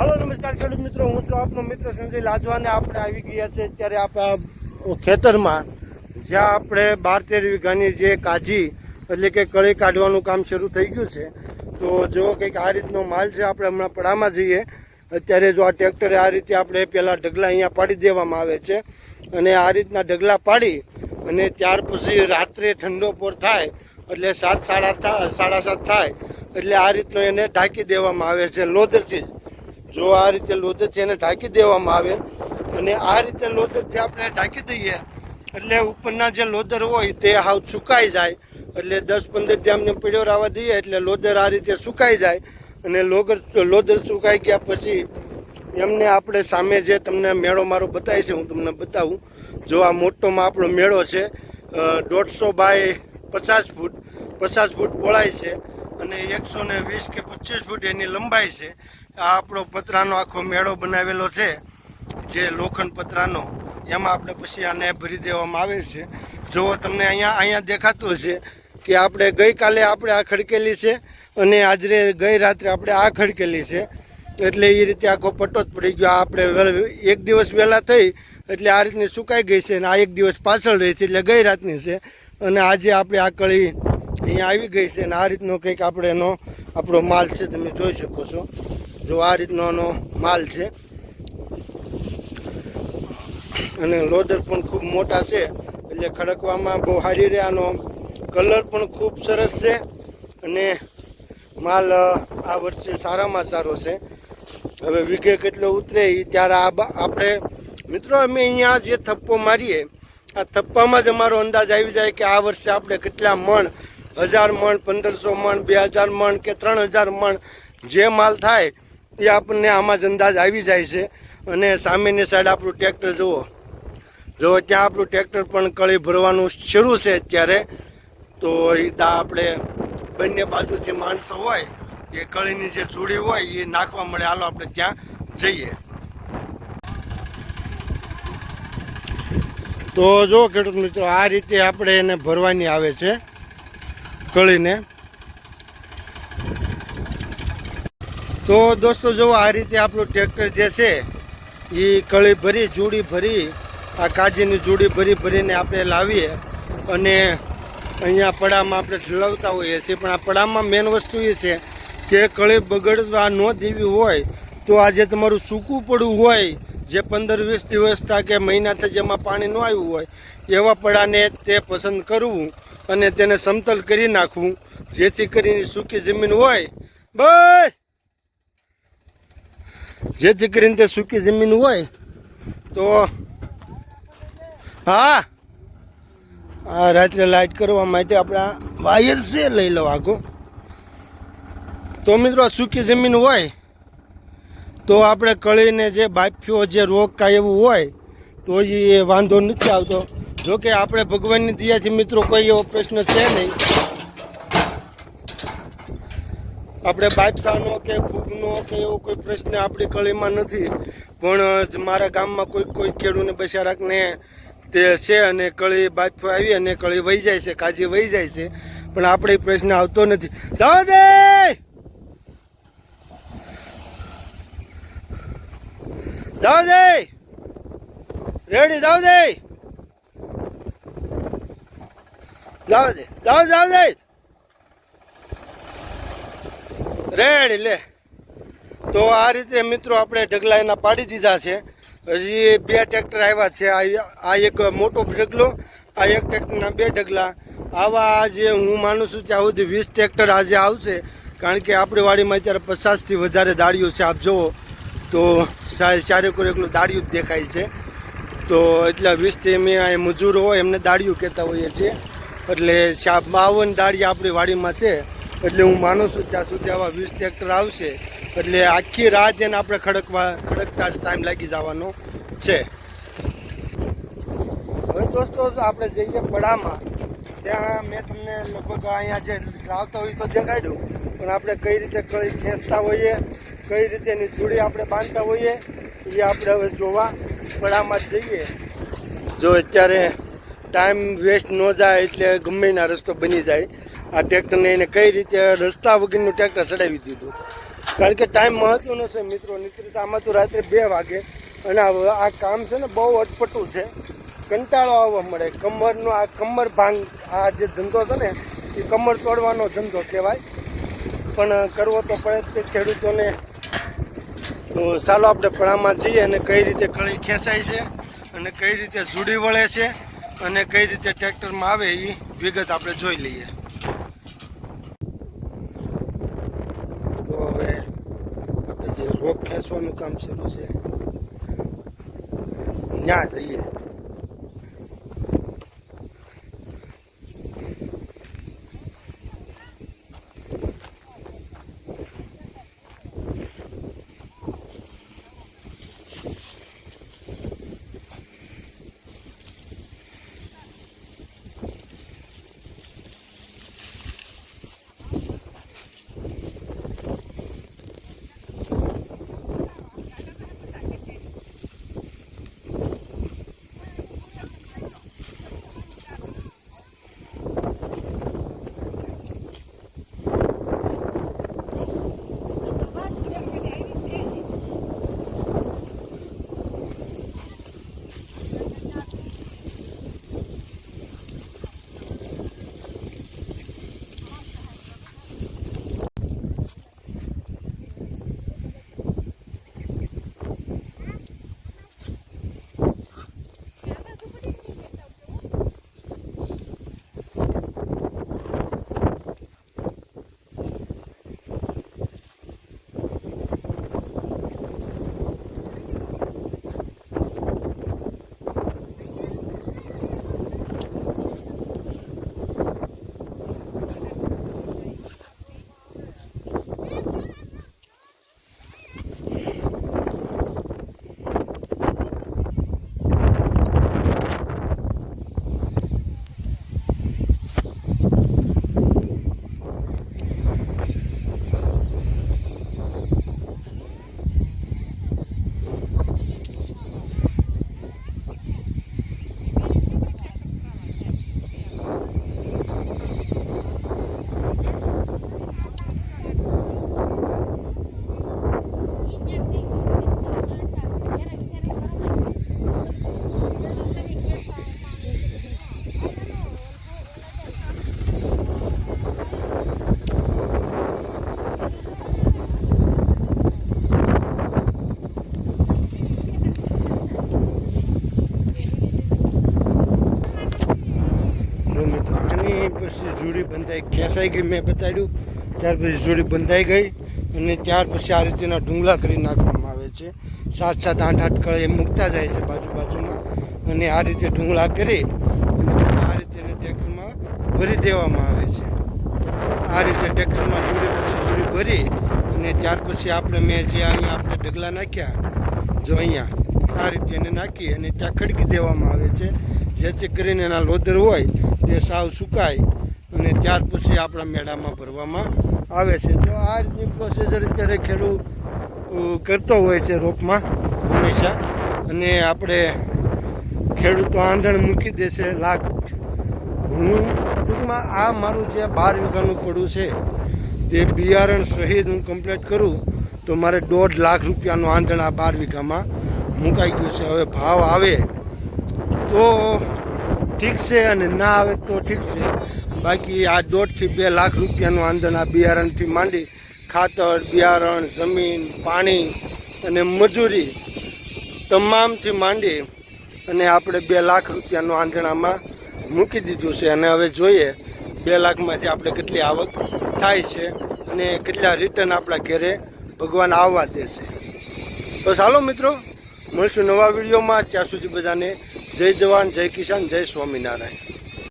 Hello, નમસ્કાર ખેડૂત મિત્રો. હું છું આપનો મિત્ર સંજય લાજવાને. આપણે આવી ગયા છે અત્યારે આપણા ખેતરમાં, જ્યાં આપણે બાર તેર વીઘાની જે કાજી, એટલે કે કળી કાઢવાનું કામ શરૂ થઈ ગયું છે. તો જો કંઈક આ રીતનો માલ છે, આપણે હમણાં પડામાં જઈએ. અત્યારે જો આ ટ્રેક્ટરે આ રીતે આપણે પહેલાં ઢગલા અહીંયા પાડી દેવામાં આવે છે. અને આ રીતના ઢગલા પાડી, અને ત્યાર પછી રાત્રે ઠંડો પોર થાય, એટલે સાત, સાડા સાડા સાત થાય, એટલે આ રીતનો એને ઢાંકી દેવામાં આવે છે લોદરથી જ. જો આ રીતે લોદરથી એને ઢાંકી દેવામાં આવે અને આ રીતે લોદરથી આપણે ઢાંકી દઈએ, એટલે ઉપરના જે લોદર હોય તે હાવ સુકાઈ જાય. એટલે દસ પંદર અમને પીળો રાવા દઈએ એટલે લોદર આ રીતે સુકાઈ જાય. અને લોગર લોદર સુકાઈ ગયા પછી એમને આપણે સામે જે તમને મેળો મારો બતાવી છે, હું તમને બતાવું. જો આ મોટોમાં આપણો મેળો છે દોઢસો બાય પચાસ ફૂટ પચાસ ફૂટ પહોળાઈ છે અને એકસો ને વીસ કે પચીસ ફૂટ એની લંબાઈ છે. આ આપણો પતરાનો આખો મેળો બનાવેલો છે, જે લોખંડ પતરાનો. એમાં આપણે પછી આને ભરી દેવામાં આવે છે. જો તમને અહીંયા અહીંયા દેખાતું હશે કે આપણે ગઈકાલે આપણે આ ખડકેલી છે અને આજરે ગઈ રાત્રે આપણે આ ખડકેલી છે. એટલે એ રીતે આખો પટ્ટો જ પડી ગયો. આપણે એક દિવસ વહેલા થઈ, એટલે આ રીતની સુકાઈ ગઈ છે અને આ એક દિવસ પાછળ રહી છે, એટલે ગઈ રાતની છે. અને આજે આપણે આ કળી અહીંયા આવી ગઈ છે અને આ રીતનો કંઈક આપણે એનો આપણો માલ છે, તમે જોઈ શકો છો. જો આ રીતનો આનો માલ છે. અને લોદર પણ ખૂબ મોટા છે. એટલે ખડકવામાં બહુ સારી રહે આનો કલર પણ ખૂબ સરસ છે. અને માલ આ વર્ષે સારામાં સારો છે. હવે વીઘે કેટલો ઉતરે એ ત્યારે આપણે, મિત્રો, અમે અહીંયા જે થપ્પો મારીએ, આ થપ્પામાં જ અમારો અંદાજ આવી જાય કે આ વર્ષે આપણે કેટલા મણ, હજાર મણ, પંદરસો મણ, બે હજાર મણ કે ત્રણ હજાર મણ જે માલ થાય એ આપણને આમાં જ અંદાજ આવી જાય છે. અને સામેની સાઈડ આપણું ટ્રેક્ટર જુઓ. જો ત્યાં આપણું ટ્રેક્ટર પણ કળી ભરવાનું શરૂ છે અત્યારે. તો એ દા આપણે બંને બાજુ જે માણસો હોય, એ કળીની જે જોડી હોય, એ નાખવા મળે. હાલો આપણે ત્યાં જઈએ. તો જો ખેડૂત મિત્રો, આ રીતે આપણે એને ભરવાની આવે છે કળીને. તો દોસ્તો જો આ રીતે આપણું ટ્રેક્ટર જે છે એ કળી ભરી, જુડી ભરી, આ કાજીની જોડી ભરી ભરીને આપણે લાવીએ અને અહીંયા પડામાં આપણે ઠલવતા હોઈએ છીએ. પણ આ પડામાં મેન વસ્તુ એ છે કે કળી બગડવા ન દેવી હોય તો આજે તમારું સૂકું પડવું હોય, જે પંદર વીસ દિવસ કે મહિનાથી જેમાં પાણી ન આવ્યું હોય, એવા પડાને તે પસંદ કરવું અને તેને સમતલ કરી નાખવું. જેથી કરીને સૂકી જમીન હોય. બસ! જેથી કરીને તે સૂકી જમીન હોય, તો હા, આ રાત્રે લાઇટ કરવા માટે આપણા વાયર છે, લઈ લો આગો. તો મિત્રો સૂકી જમીન હોય, તો આપણે કળીને જે બાફ્યો, જે રોગ કાંઈ એવું હોય, તો એ વાંધો નથી આવતો. જોકે આપણે ભગવાનની દયાથી મિત્રો કોઈ એવો પ્રશ્ન છે નહીં. આપણે બાટકાનો કે ફૂગનો કે એવો કોઈ પ્રશ્ન આપણી કળીમાં નથી. પણ મારા ગામમાં કોઈ કોઈ ખેડૂને બસારાકને તે છે અને કળી બાફવા આવી અને કળી વહી જાય છે, કાજી વહી જાય છે. પણ આપણે પ્રશ્ન આવતો નથી. જાઓ દે જાઓ દે રેડી જાઓ દે જાઓ દે જાઓ જાઓ દે રેડી લે. તો આ રીતે મિત્રો આપણે ઢગલા એના પાડી દીધા છે. હજી બે ટ્રેક્ટર આવ્યા છે. આ એક મોટો ઢગલો, આ એક ટ્રેક્ટરના બે ઢગલા. આવા આજે હું માનું છું ત્યાં સુધી વીસ ટ્રેક્ટર આજે આવશે. કારણ કે આપણી વાડીમાં અત્યારે પચાસથી વધારે દાળીઓ છે. આપ જુઓ તો ચારેક એકલું દાળિયું જ દેખાય છે. તો એટલા વીસથી અમે અહીં મજૂરો હોય એમને દાળિયું કહેતા હોઈએ છીએ. એટલે બાવન દાળી આપણી વાડીમાં છે. એટલે હું માનું છું ત્યાં સુધી આવા વીસ ટ્રેક્ટર આવશે. એટલે આખી રાત એને આપણે ખડકવા ખડકતા જ ટાઈમ લાગી જવાનો છે. હવે દોસ્તો, આપણે જઈએ પડામાં. ત્યાં મેં તમને લગભગ અહીંયા જે લાવતા હોય તો દેખાડ્યું પણ આપણે કઈ રીતે કળી ખેંચતા હોઈએ, કઈ રીતે એની જોડી આપણે બાંધતા હોઈએ, એ આપણે હવે જોવા પડામાં જઈએ. જો અત્યારે ટાઈમ વેસ્ટ ન જાય એટલે ગમે રસ્તો બની જાય. આ ટ્રેક્ટરને એને કઈ રીતે રસ્તા વગરનું ટ્રેક્ટર ચડાવી દીધું. કારણ કે ટાઈમ મહત્વનો છે મિત્રો, નીકળી આમાં તો રાત્રે બે વાગે. અને આ કામ છે ને બહુ અટપટું છે. કંટાળો આવવા મળે. કમરનો આ કમર ભાંગ, આ જે ધંધો છે ને, એ કમર તોડવાનો ધંધો કહેવાય. પણ કરવો તો પડે તે ખેડૂતોને. તો ચાલો આપણે ફળામાં જઈએ અને કઈ રીતે કળી ખેંચાય છે અને કઈ રીતે જુડી વળે છે અને કઈ રીતે ટ્રેક્ટરમાં આવે એ વિગત આપણે જોઈ લઈએ તો હવે આપણે જે રોપ ખેંચવાનું કામ શરૂ છે. ત્યાં જઈએ. બંધાઈ ખેંચાઈ ગઈ મેં બતાડ્યું. ત્યાર પછી જોડી બંધાઈ ગઈ અને ત્યાર પછી આ રીતેના ઢુંગલા કરી નાખવામાં આવે છે. સાત સાત આઠ આઠ કળે મૂકતા જાય છે બાજુ બાજુમાં. અને આ રીતે ઢુંગળા કરી અને આ રીતે ટ્રેક્ટરમાં ભરી દેવામાં આવે છે. આ રીતે ટ્રેક્ટરમાં જોડી પછી જોડી ભરી અને ત્યાર પછી આપણે મેં જે અહીંયા આપણે ઢગલા નાખ્યા, જો અહીંયા, આ રીતે એને નાખી અને ત્યાં ખડકી દેવામાં આવે છે. જેથી કરીને એના લોદર હોય, તે સાવ સુકાય અને ત્યાર પછી આપણા મેળામાં ભરવામાં આવે છે. તો આ રીતની પ્રોસેસર અત્યારે ખેડૂત કરતો હોય છે રોપમાં હંમેશા. અને આપણે ખેડૂતો આંધણ મૂકી દેશે લાખ હું ટૂંકમાં આ મારું જે બાર વીઘાનું પડું છે, તે બિયારણ સહિત હું કમ્પ્લીટ કરું, તો મારે દોઢ લાખ રૂપિયાનું આંધણ આ બાર વીઘામાં મુકાઈ ગયું છે. હવે ભાવ આવે તો ઠીક છે અને ના આવે તો ઠીક છે. બાકી આ દોઢથી બે લાખ રૂપિયાનું આંદન આ બિયારણથી માંડી ખાતર, બિયારણ, જમીન, પાણી અને મજૂરી તમામથી માંડી અને આપણે બે લાખ રૂપિયાનું આંધણામાં મૂકી દીધું છે. અને હવે જોઈએ બે લાખમાંથી આપણે કેટલી આવક થાય છે અને કેટલા રિટર્ન આપણા ઘરે ભગવાન આવવા દે છે. તો ચાલો મિત્રો, મળશું નવા વિડીયોમાં. ત્યાં સુધી બધાને જય જવાન, જય કિસાન, જય સ્વામિનારાયણ.